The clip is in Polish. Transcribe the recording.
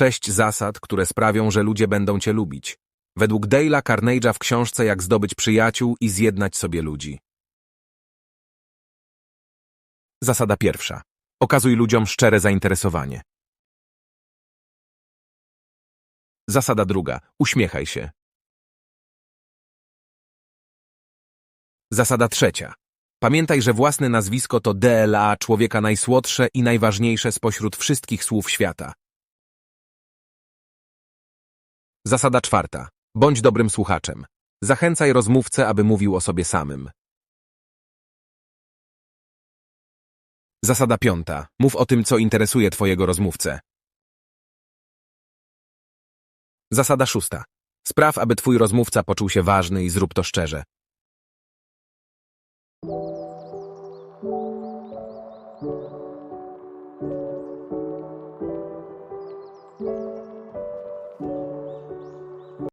sześć zasad, które sprawią, że ludzie będą cię lubić. Według Dale'a Carnage'a w książce Jak zdobyć przyjaciół i zjednać sobie ludzi. Zasada pierwsza. Okazuj ludziom szczere zainteresowanie. Zasada druga. Uśmiechaj się. Zasada trzecia. Pamiętaj, że własne nazwisko to DLA człowieka najsłodsze i najważniejsze spośród wszystkich słów świata. Zasada czwarta. Bądź dobrym słuchaczem. Zachęcaj rozmówcę, aby mówił o sobie samym. Zasada piąta. Mów o tym, co interesuje twojego rozmówcę. Zasada szósta. Spraw, aby twój rozmówca poczuł się ważny i zrób to szczerze.